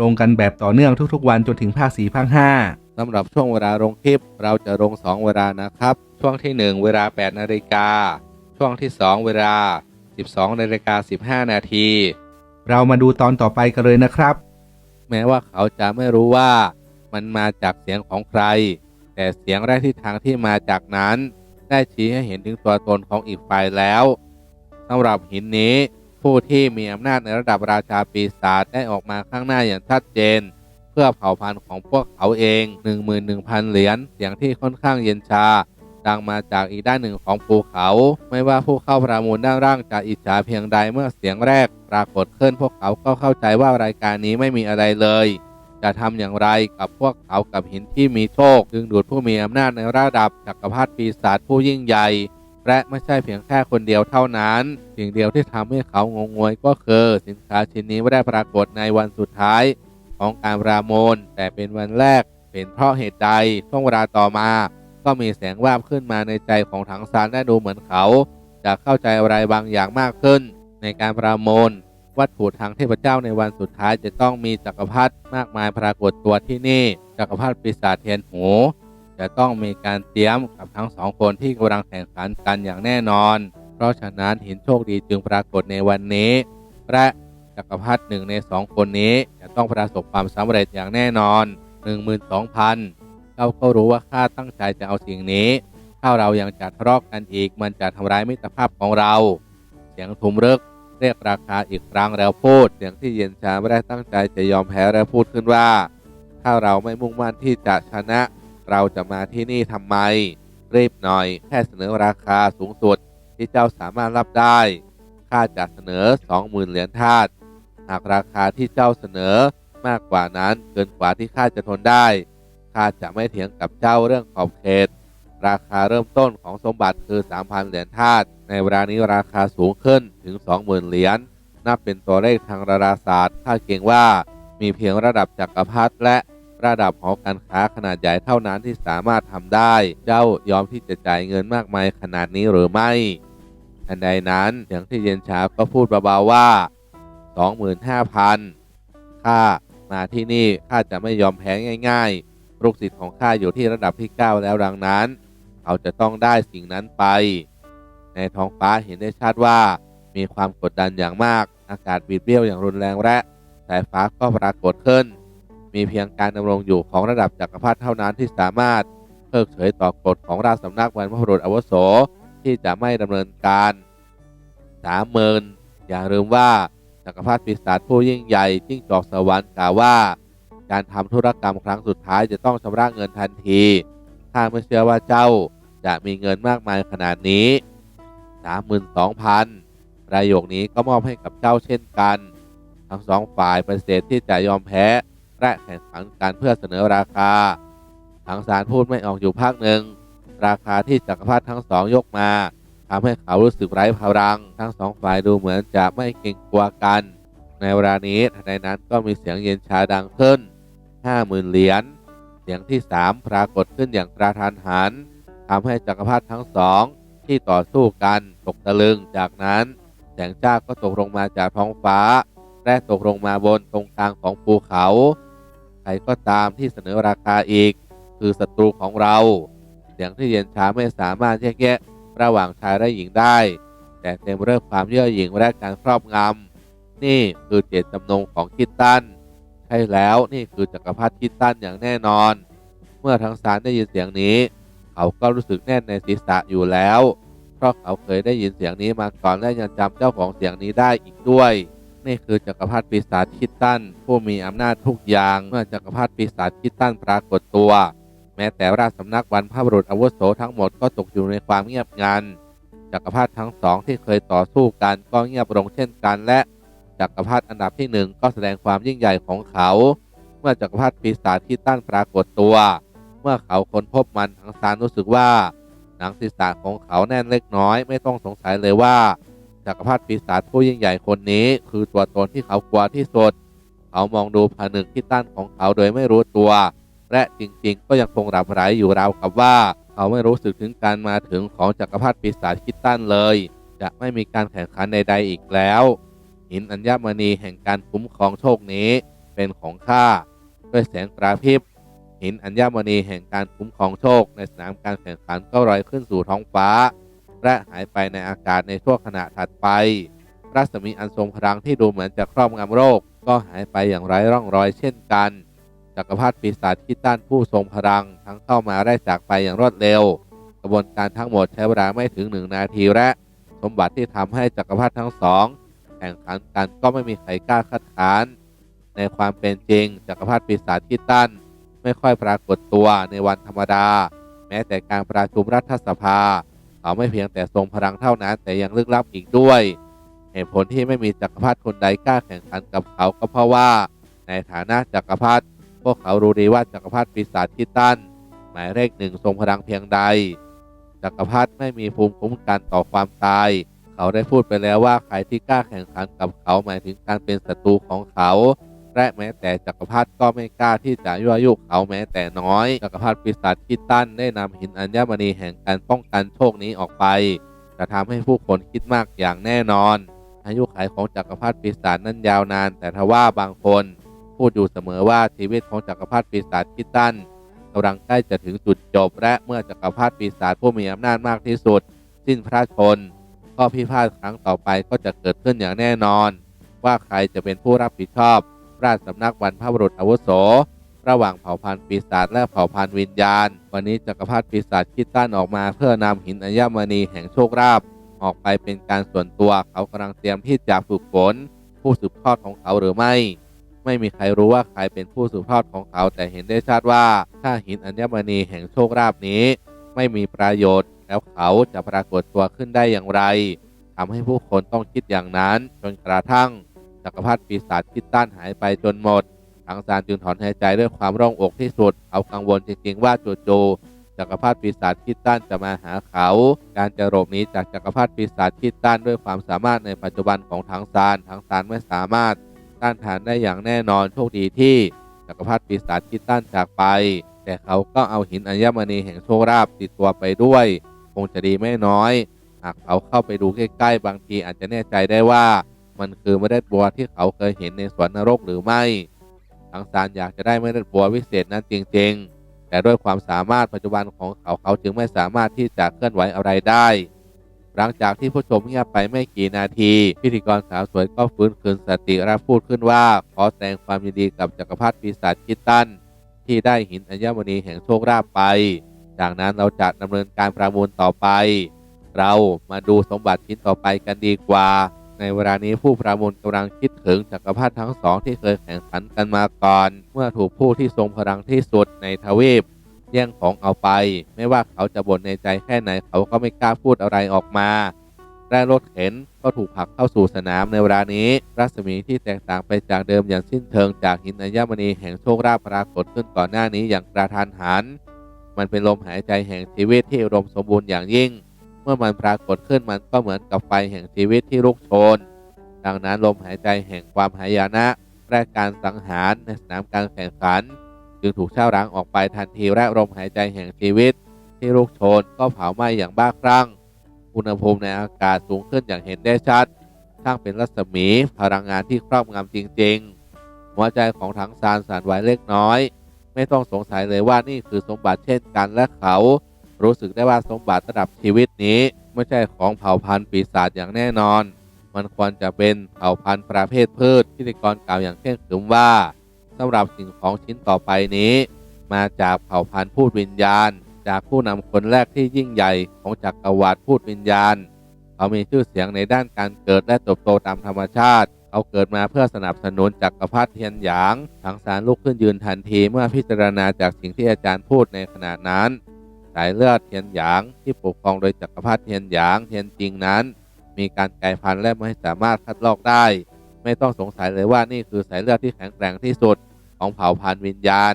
ลงกันแบบต่อเนื่องทุกๆ วันจนถึงภาค4ภาค5สำหรับช่วงเวลาลงคลิป เราจะลง 2 เวลานะครับ ช่วงที่ 1 เวลา 8 นาฬิกา ช่วงที่ 2 เวลา 12 นาฬิกา 15 นาที เรามาดูตอนต่อไปกันเลยนะครับ แม้ว่าเขาจะไม่รู้ว่ามันมาจากเสียงของใคร แต่เสียงแรกที่ทางที่มาจากนั้น ได้ชี้ให้เห็นถึงตัวตนของอีกฝ่ายแล้วสำหรับหินนี้ ผู้ที่มีอำนาจในระดับราชาปีศาจได้ออกมาข้างหน้าอย่างชัดเจน เพื่อเผ่าพันธุ์ของพวกเขาเอง 11,000 เหรียญเสียงที่ค่อนข้างเย็นชา ดังมาจากอีกด้านหนึ่งของภูเขา ไม่ว่าผู้เข้าประมูลด้านล่างจะอิจฉาเพียงใดเมื่อเสียงแรก ปรากฏขึ้นพวกเขาก็เข้าใจว่ารายการนี้ไม่มีอะไรเลย จะทำอย่างไรกับพวกเขากับหินที่มีโชค ดึงดูดผู้มีอำนาจในระดับจักรพรรดิปีศาจผู้ยิ่งใหญ่ และไม่ใช่เพียงแค่คนเดียวเท่านั้น สิ่งเดียวที่ทำให้เขางงงวยก็คือ สินค้าชิ้นนี้ไม่ได้ปรากฏในวันสุดท้ายของการประมูลแต่เป็นวันแรกเป็นเพราะเหตุใดช่วงเวลาต่อมา ก็มีแสงวาบขึ้นมาในใจของถังซานได้ดูเหมือนเขา จะเข้าใจอะไรบางอย่างมากขึ้น ในการประมูลวัตถุทางเทพเจ้าในวันสุดท้ายจะต้องมีจักรพรรดิมากมายปรากฏตัวที่นี่ จักรพรรดิปีศาจเทียนหู จะต้องมีการเตรียมกับทั้งสองคนที่กำลังแข่งขันกันอย่างแน่นอน เพราะฉะนั้นหินโชคดีจึงปรากฏในวันนี้ และจักรพรรดิหนึ่งในสองคนนี้จะต้องประสบความสำเร็จอย่างแน่นอน 12,000เราก็รู้ว่าข้าตั้งใจจะเอาสิ่งนี้ ถ้าเรายังจะทะเลาะกันอีก มันจะทำร้ายมิตรภาพของเรา เสียงทุมรึกเรียกราคาอีกครั้งแล้วพูดเสียงที่เย็นชาไม่ได้ตั้งใจจะยอมแพ้แล้วพูดขึ้นว่า ถ้าเราไม่มุ่งมั่นที่จะชนะ เราจะมาที่นี่ทำไม รีบหน่อย แค่เสนอราคาสูงสุด ที่เจ้าสามารถรับได้ข้าจะเสนอ20,000เหรียญทาสหากราคาที่เจ้าเสนอมากกว่านั้นเกินกว่าที่ข้าจะทนได้ข้าจะไม่เถียงกับเจ้าเรื่องขอบเขต ราคาเริ่มต้นของสมบัติคือ 3,000 เหรียญทาสในเวลานี้ราคาสูงขึ้นถึง 20,000 เหรียญนับเป็นตัวเลขทางดาราศาสตร์ข้าเกรงว่ามีเพียงระดับจักรพรรดิและ ระดับหอการค้าขนาดใหญ่เท่านั้นที่สามารถทำได้ เจ้ายอมที่จะจ่ายเงินมากมายขนาดนี้หรือไม่ทันใดนั้นเสียงที่เย็นชาก็พูดเบาๆว่า 25,000ข้ามาที่นี่ข้าจะไม่ยอมแพ้ง่าย ๆ ลูกศิษย์ของข้าอยู่ที่ระดับที่ 9 แล้วดังนั้น เขาจะต้องได้สิ่งนั้นไป ในท้องฟ้าเห็นได้ชัดว่ามีความกดดันอย่างมาก อากาศบิดเบี้ยวอย่างรุนแรงและสายฟ้าก็ปรากฏขึ้น มีเพียงการดำรงอยู่ของระดับจักรพรรดิเท่านั้นที่สามารถเพิกเฉยต่อกฎของราชสำนักบรรพบุรุษอาวุโสที่จะไม่ดำเนินการสามเมินอย่าลืมว่าจักรพรรดิปีศาจผู้ยิ่งใหญ่จิ้งจอกสวรรค์กล่าวว่า การทำธุรกรรมครั้งสุดท้ายจะต้องชำระเงินทันทีข้าไม่เชื่อว่าเจ้าจะมีเงินมากมายขนาดนี้32,000ประโยคนี้ก็มอบให้กับเจ้าเช่นกัน ทั้งสองฝ่ายปฏิเสธที่จะยอมแพ้ และแข่งขันกันเพื่อเสนอราคาทั้งสารพูดไม่ออกอยู่ภาคหนึ่ง ราคาที่จักรพรรดิทั้งสองยกมาทำให้เขารู้สึกไร้พลัง ทั้งสองฝ่ายดูเหมือนจะไม่เกรงกลัวกัน ในเวลานี้ทันใดนั้นก็มีเสียงเย็นชาดังขึ้น 50,000 เหรียญ เสียงที่สามปรากฏขึ้นอย่างกระทันหันทำให้จักรพรรดิทั้งสองที่ต่อสู้กันตกตะลึง จากนั้นแสงจ้าก็ตกลงมาจากท้องฟ้า และตกลงมาบนตรงกลางของภูเขา ใครก็ตามที่เสนอราคาอีก คือศัตรูของเรา เสียงที่เย็นชาไม่สามารถแยกแยะระหว่างชายและหญิงได้ แต่เต็มไปด้วยความเย่อหยิ่งและการครอบงำนี่คือเจตจำนงของคิดตันใช่แล้วนี่คือจักรพรรดิคิดตันอย่างแน่นอน เมื่อทั้งสารได้ยินเสียงนี้ เขาก็รู้สึกแน่นในศีรษะอยู่แล้ว เพราะเขาเคยได้ยินเสียงนี้มาก่อนและยังจำเจ้าของเสียงนี้ได้อีกด้วย นี่คือจักรพรรดิปีศาจคิดตันผู้มีอำนาจทุกอย่างเมื่อจักรพรรดิปีศาจคิดตันปรากฏตัว แม้แต่ราชสำนักวันพระบุรุษอาวุโสทั้งหมดก็ตกอยู่ในความเงียบงันจักรพรรดิทั้งสองที่เคยต่อสู้กันก็เงียบลงเช่นกันและจักรพรรดิอันดับที่หนึ่งก็แสดงความยิ่งใหญ่ของเขา เมื่อจักรพรรดิปีศาจที่ตั้นปรากฏตัว เมื่อเขาค้นพบมันทางซานรู้สึกว่าหนังศีรษะของเขาแน่นเล็กน้อยไม่ต้องสงสัยเลยว่า จักรพรรดิปีศาจผู้ยิ่งใหญ่คนนี้ คือตัวตนที่เขากลัวที่สุด เขามองดูผนึกที่ตั้นของเขาโดยไม่รู้ตัว และจริงๆ ก็ยังคงหลับไหลอยู่ราวกับว่า เขาไม่รู้สึกถึงการมาถึงของจักรพรรดิปีศาจคิดตั้นเลย จะไม่มีการแข่งขันใดๆอีกแล้ว หินอัญมณีแห่งการคุ้มครองโชคนี้เป็นของข้าด้วยแสงปราพริบหินอัญมณีแห่งการคุ้มครองโชคในสนามการแข่งขันก็ลอยขึ้นสู่ท้องฟ้า และหายไปในอากาศในช่วงขณะถัดไป รัศมีอันทรงพลังที่ดูเหมือนจะครอบงำโลกก็หายไปอย่างไร้ร่องรอยเช่นกัน จักรพรรดิปีศาจที่ต้านผู้ทรงพลังทั้งเข้ามาได้จากไปอย่างรวดเร็ว กระบวนการทั้งหมดใช้เวลาไม่ถึงหนึ่งนาทีและ สมบัติที่ทำให้จักรพรรดิทั้งสองแข่งขันกันก็ไม่มีใครกล้าคัดค้าน ในความเป็นจริง จักรพรรดิปีศาจที่ตั้นไม่ค่อยปรากฏตัวในวันธรรมดา แม้แต่การประชุมรัฐสภา เขาไม่เพียงแต่ทรงพลังเท่านั้น แต่ยังลึกลับอีกด้วย เหตุผลที่ไม่มีจักรพรรดิคนใดกล้าแข่งขันกับเขาก็เพราะว่า ในฐานะจักรพรรดิพวกเขารู้ดีว่าจักรพรรดิปีศาจที่ตั้นหมายเลขหนึ่งทรงพลังเพียงใด จักรพรรดิไม่มีภูมิคุ้มกันต่อความตาย เขาได้พูดไปแล้วว่าใครที่กล้าแข่งขันกับเขาหมายถึงการเป็นศัตรูของเขา และแม้แต่จักรพรรดิก็ไม่กล้าที่จะยั่วยุเขาแม้แต่น้อย จักรพรรดิปีศาจคิดตั้นได้นำหินอัญมณีแห่งการป้องกันโชคนี้ออกไป จะทำให้ผู้คนคิดมากอย่างแน่นอน อายุขัยของจักรพรรดิปีศาจนั้นยาวนาน แต่ทว่าบางคน พูดอยู่เสมอว่าชีวิตของจักรพรรดิปีศาจคิดตั้นกำลังใกล้จะถึงจุดจบ และเมื่อจักรพรรดิปีศาจผู้มีอำนาจมากที่สุด สิ้นพระชนข้อพิพาทครั้งต่อไปก็จะเกิดขึ้นอย่างแน่นอน ว่าใครจะเป็นผู้รับผิดชอบ ราชสำนักบรรพบุรุษอาวุโส ระหว่างเผ่าพันธุ์ปีศาจและเผ่าพันธุ์วิญญาณ วันนี้จักรพรรดิปีศาจคิดตั้นออกมาเพื่อนำหินอัญมณีแห่งโชคราบ ออกไปเป็นการส่วนตัวเขากำลังเตรียมที่จะฝึกฝนผู้สืบทอดของเขาหรือไม่ ไม่มีใครรู้ว่าใครเป็นผู้สืบทอดของเขาแต่เห็นได้ชัดว่า ถ้าหินอัญมณีแห่งโชคราบนี้ ไม่มีประโยชน์ แล้วเขาจะปรากฏตัวขึ้นได้อย่างไรทำให้ผู้คนต้องคิดอย่างนั้นจนกระทั่ง จักรพรรดิปีศาจคิดต้านหายไปจนหมดทางซานจึงถอนหายใจด้วยความร่องอกที่สุด เขากังวลจริงๆว่าจู่ๆจักรพรรดิปีศาจคิดต้านจะมาหาเขา การจะหลบหนีจากจักรพรรดิปีศาจคิดต้านด้วยความสามารถในปัจจุบันของทางซานทางซานไม่สามารถต้านทานได้อย่างแน่นอนโชคดีที่จักรพรรดิปีศาจคิดต้านจากไป แต่เขาก็เอาหินอัญมณีแห่งโชคราบติดตัวไปด้วย คงจะดีไม่น้อย หากเขาเข้าไปดูใกล้ๆบางทีอาจจะแน่ใจได้ว่า มันคือเมล็ดบัวที่เขาเคยเห็นในสวนนรกหรือไม่ทางซานอยากจะได้เมล็ดบัววิเศษนั้นจริง ๆ แต่ด้วยความสามารถปัจจุบันของเขาเขาจึงไม่สามารถที่จะเคลื่อนไหวอะไรได้ หลังจากที่ผู้ชมเงียบไปไม่กี่นาที พิธีกรสาวสวยก็ฟื้นคืนสติและพูดขึ้นว่า ขอแสดงความยินดีกับจักรพรรดิปีศาจคิดตันที่ได้หินอัญมณีแห่งโชคราบไป จากนั้นเราจะดำเนินการประมูลต่อไป เรามาดูสมบัติชิ้นต่อไปกันดีกว่า ในเวลานี้ผู้ประมูลกำลังคิดถึงจักรพรรดิทั้งสองที่เคยแข่งขันกันมาก่อน เมื่อถูกผู้ที่ทรงพลังที่สุดในทวีปแย่งของเอาไป ไม่ว่าเขาจะบ่นในใจแค่ไหนเขาก็ไม่กล้าพูดอะไรออกมาและรถเข็นก็ถูกผลักเข้าสู่สนามในเวลานี้ รัศมีที่แตกต่างไปจากเดิมอย่างสิ้นเชิงจากหินอัญมณีแห่งโชคราภปรากฏขึ้นก่อนหน้านี้อย่างกระทันหัน มันเป็นลมหายใจแห่งชีวิตที่อุดมสมบูรณ์อย่างยิ่ง เมื่อมันปรากฏขึ้นมันก็เหมือนกับไฟแห่งชีวิตที่ลุกโชน ดังนั้นลมหายใจแห่งความหายนะและการสังหารในสนามการแข่งขัน จึงถูกเช่าร้างออกไปทันทีและลมหายใจแห่งชีวิต ที่ลุกโชนก็เผาไหม้อย่างบ้าคลั่ง อุณหภูมิในอากาศสูงขึ้นอย่างเห็นได้ชัดช่างเป็นรัศมีพลังงานที่ครอบงำจริง ๆ หัวใจของถังซานสั่นไหวเล็กน้อย ไม่ต้องสงสัยเลยว่านี่คือสมบัติเช่นกันและเขา รู้สึกได้ว่าสมบัติระดับชีวิตนี้ ไม่ใช่ของเผ่าพันธุ์ปีศาจอย่างแน่นอน มันควรจะเป็นเผ่าพันธุ์ประเภทพืชพิธีกรกล่าวอย่างเคร่งขรึมว่าสำหรับสิ่งของชิ้นต่อไปนี้ มาจากเผ่าพันธุ์พูดวิญญาณ จากผู้นำคนแรกที่ยิ่งใหญ่ของจักรวรรดิพูดวิญญาณ เขามีชื่อเสียงในด้านการเกิดและเติบโตตามธรรมชาติเขาเกิดมาเพื่อสนับสนุนจักรพรรดิเทียนหยางทางสารลุกขึ้นยืนทันทีเมื่อพิจารณาจากสิ่งที่อาจารย์พูดในขณะนั้น สายเลือดเทียนหยางที่ปกครองโดยจักรพรรดิเทียนหยางเทียนจริงนั้น มีการกลายพันธุ์และไม่สามารถคัดลอกได้ ไม่ต้องสงสัยเลยว่านี่คือสายเลือดที่แข็งแกร่งที่สุดของเผ่าพันธุ์วิญญาณ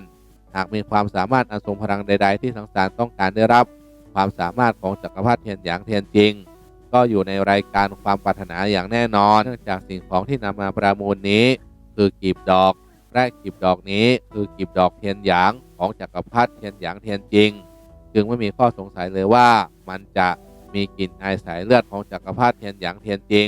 หากมีความสามารถอันทรงพลังใด ๆ ที่สังสารต้องการได้รับ ความสามารถของจักรพรรดิเทียนหยางเทียนจริง ก็อยู่ในรายการความปรารถนาอย่างแน่นอนเนื่องจากสิ่งของที่นำมาประมูลนี้ คือกีบดอกและกีบดอกนี้คือกีบดอกเทียนหยางของจักรพรรดิเทียนหยางเทียนจริง จึงไม่มีข้อสงสัยเลยว่ามันจะมีกลิ่นอายสายเลือดของจักรพรรดิเทียนหยางเทียนจริง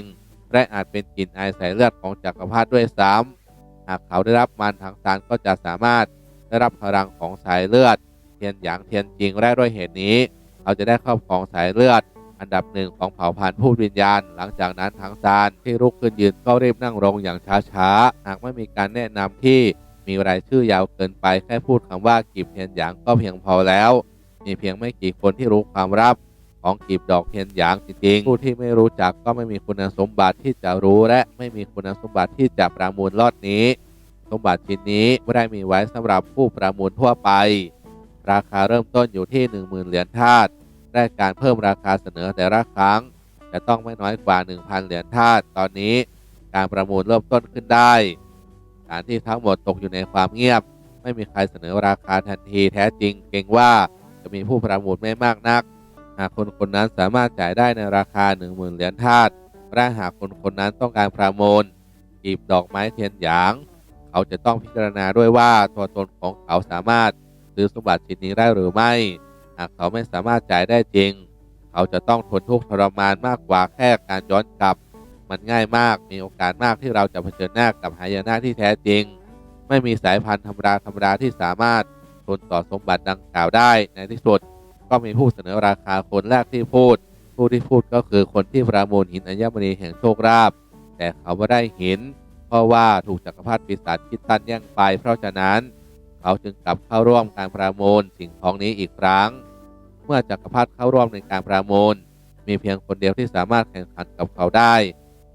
และอาจเป็นกลิ่นอายสายเลือดของจักรพรรดิด้วยซ้ำหากเขาได้รับมันทางสารก็จะสามารถได้รับพลังของสายเลือด เทียนหยางเทียนจริงและด้วยเหตุนี้ เขาจะได้ครอบครองสายเลือด อันดับหนึ่งของเผ่าพันธุ์ผู้วิญญาณ หลังจากนั้นทางซานที่ลุกขึ้นยืนก็รีบนั่งลงอย่างช้าๆ หากไม่มีการแนะนำที่มีรายชื่อยาวเกินไปแค่พูดคำว่ากีบเทียนหยางก็เพียงพอแล้ว มีเพียงไม่กี่คนที่รู้ความลับของกีบดอกเทียนหยางจริงๆ ผู้ที่ไม่รู้จักก็ไม่มีคุณสมบัติที่จะรู้และไม่มีคุณสมบัติที่จะประมูลลอดนี้ สมบัติชิ้นนี้ไม่ได้มีไว้สำหรับผู้ประมูลทั่วไป ราคาเริ่มต้นอยู่ที่ 10,000 เหรียญทาสและการเพิ่มราคาเสนอแต่ละครั้งจะต้องไม่น้อยกว่า 1,000 เหรียญทาสตอนนี้การประมูลเริ่มต้นขึ้นได้การที่ทั้งหมดตกอยู่ในความเงียบ ไม่มีใครเสนอราคาทันทีแท้จริง เกรงว่า จะมีผู้ประมูลไม่มากนัก หากคนคนนั้นสามารถจ่ายได้ในราคา 10,000 เหรียญทาสและหากคนคนนั้นต้องการประมูลกีบดอกไม้เทียนหยาง เขาจะต้องพิจารณาด้วยว่าตัวตนของเขาสามารถซื้อสมบัติชิ้นนี้ได้หรือไม่ หากเขาไม่สามารถจ่ายได้จริง เขาจะต้องทนทุกข์ทรมานมากกว่าแค่การย้อนกลับ มันง่ายมากมีโอกาสมากที่เราจะเผชิญหน้ากับหายนะที่แท้จริง ไม่มีสายพันธุ์ธรรมดาธรรมดาที่สามารถ นต่อสมบัติดังกล่าวได้ ในที่สุดก็มีผู้เสนอราคาคนแรกที่พูด ผู้ที่พูดก็คือคนที่ประมูลหินอัญมณีแห่งโชคลาภแต่เขาไม่ได้หิน เพราะว่าถูกจักรพรรดิปีศาจคิดตันแย่งไปเพราะฉะนั้น เขาจึงกลับเข้าร่วมการประมูลสิ่งของนี้อีกครั้ง เมื่อจักรพรรดิเข้าร่วมในการประมูล มีเพียงคนเดียวที่สามารถแข่งขันกับเขาได้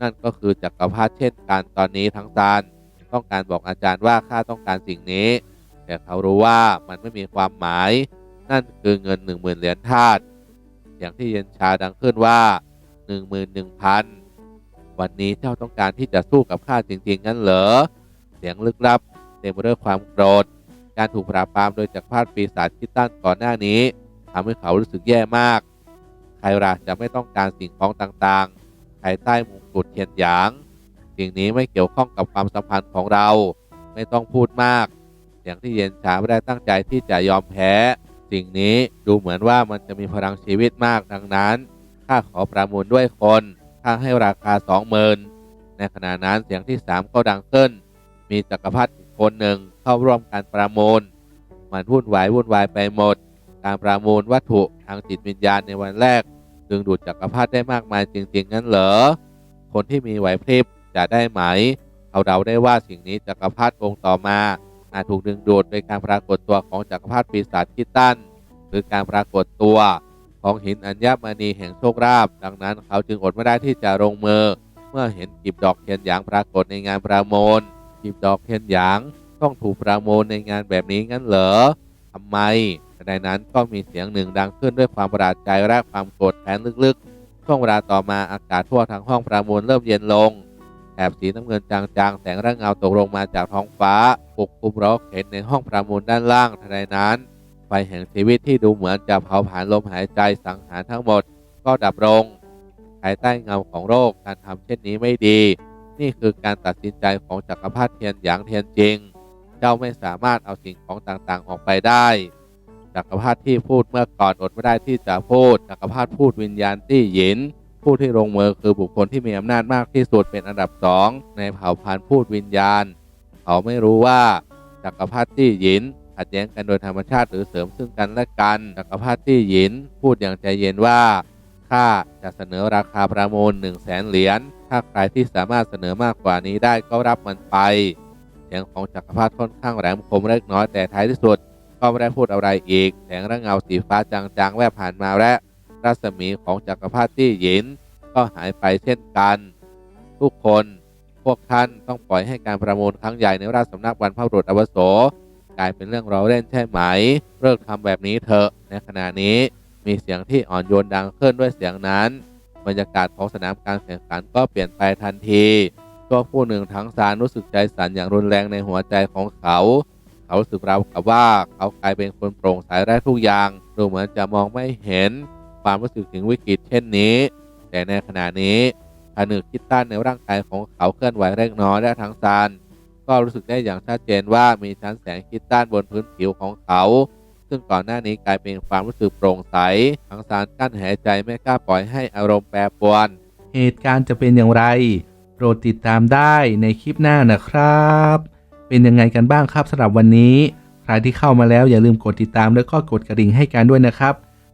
นั่นก็คือจักรพรรดิเช่นกันตอนนี้ทั้งซานต้องการบอกอาจารย์ว่าข้าต้องการสิ่งนี้ แต่เขารู้ว่ามันไม่มีความหมาย นั่นคือเงินหนึ่งหมื่นเหรียญทาสอย่างที่เย็นชาดังขึ้นว่าหนึ่งหมื่นหนึ่งพันวันนี้เจ้าต้องการที่จะสู้กับข้าจริงๆงั้นเหรอเสียงลึกลับเต็มไปด้วยความโกรธ การถูกปราบปรามโดยจักรพรรดิปีศาจคิดตั้นก่อนหน้านี้ทำให้เขารู้สึกแย่มากใครล่ะจะไม่ต้องการสิ่งของต่างๆภายใต้มงกุฎเทียนหยาง สิ่งนี้ไม่เกี่ยวข้องกับความสัมพันธ์ของเรา ไม่ต้องพูดมาก อย่างที่เย็นชาไม่ได้ตั้งใจที่จะยอมแพ้ สิ่งนี้ดูเหมือนว่ามันจะมีพลังชีวิตมากดังนั้นข้าขอประมูลด้วยคนข้าให้ราคาสองหมื่นในขณะนั้นเสียงที่สามก็ดังขึ้น มีจักรพรรดิคนหนึ่งเข้าร่วมการประมูล มันวุ่นวายวุ่นวายไปหมด การประมูลวัตถุทางจิตวิญญาณในวันแรก ดึงดูดจักรพรรดิได้มากมายจริง ๆ งั้นเหรอ คนที่มีไหวพริบจะได้ไหมเขาเดาได้ว่าสิ่งนี้จักรพรรดิองค์ต่อมา อาจถูกดึงดูดโดยการปรากฏตัวของจักรพรรดิปีศาจคิดตันหรือการปรากฏตัวของหินอัญมณีแห่งโชคลาภดังนั้นเขาจึงอดไม่ได้ที่จะลงมือ เมื่อเห็นกีบดอกเทียนหยางปรากฏในงานประมูลกีบดอกเทียนหยางต้องถูกประมูลในงานแบบนี้งั้นเหรอทำไมในนั้นก็มีเสียงหนึ่งดังขึ้นด้วยความประหลาดใจและความโกรธแค้นลึกๆช่วงเวลาต่อมาอากาศทั่วทั้งห้องประมูลเริ่มเย็นลง แถบสีน้ำเงินจางๆ แสงและเงาตกลงมาจากท้องฟ้าปกคลุมรอกเห็นในห้องประมูลด้านล่างทันใดนั้นไฟแห่งชีวิตที่ดูเหมือนจะเผาผลาญลมหายใจสังหารทั้งหมด ก็ดับลงภายใต้เงาของโรคการทำเช่นนี้ไม่ดี นี่คือการตัดสินใจของจักรพรรดิเทียนหยางเทียนจริง เจ้าไม่สามารถเอาสิ่งของต่างๆออกไปได้จักรพรรดิที่พูดเมื่อก่อนอดไม่ได้ที่จะพูดจักรพรรดิพูดวิญญาณที่หยิน ผู้ที่ลงมือคือบุคคลที่มีอำนาจมากที่สุดเป็นอันดับสองในเผ่าพันธุ์พูดวิญญาณ เขาไม่รู้ว่าจักรพรรดิหยินขัดแย้งกันโดยธรรมชาติหรือเสริมซึ่งกันและกันจักรพรรดิหยินพูดอย่างใจเย็นว่าข้าจะเสนอราคาประมูล1 0 0 0 0แสนเหรียญถ้าใครที่สามารถเสนอมากกว่านี้ได้ก็รับมันไปเสียงของจักรพรรดิค่อนข้างแหลมคมเล็กน้อยแต่ท้ายที่สุดก็ไม่ได้พูดอะไรอีกแสงและเงาสีฟ้าจางๆแวบผ่านมาและ รัศมีของจักรพรรดิที่หยิน ก็หายไปเช่นกัน ทุกคนพวกท่านต้องปล่อยให้การประมูลครั้งใหญ่ในราชสำนักบรรพบุรุษอวุโสกลายเป็นเรื่องเราเล่นใช่ไหม เลิกทำแบบนี้เถอะ ในขณะนี้มีเสียงที่อ่อนโยนดังขึ้นด้วยเสียงนั้น บรรยากาศของสนามการแข่งขันก็เปลี่ยนไปทันทีโชชั่วผู้หนึ่งทั้งสารรู้สึกใจสั่นอย่างรุนแรงในหัวใจของเขา เขารู้สึกราวกับว่าเขากลายเป็นคนโปร่งใสได้ทุกอย่าง ดูเหมือนจะมองไม่เห็น ความรู้สึกถึงวิกฤตเช่นนี้ แต่ในขณะนี้ผนึกคิดต้านในร่างกายของเขาเคลื่อนไหวเล็กน้อยและทั้งซานก็รู้สึกได้อย่างชัดเจนว่ามีชั้นแสงคิดต้านบนพื้นผิวของเขา ซึ่งก่อนหน้านี้กลายเป็นความรู้สึกโปร่งใสทั้งซานกั้นหายใจไม่กล้าปล่อยให้อารมณ์แปรปรวน เหตุการณ์จะเป็นอย่างไร โปรดติดตามได้ในคลิปหน้านะครับ เป็นยังไงกันบ้างครับสำหรับวันนี้ ใครที่เข้ามาแล้วอย่าลืมกดติดตามแล้วก็กดกระดิ่งให้กันด้วยนะครับ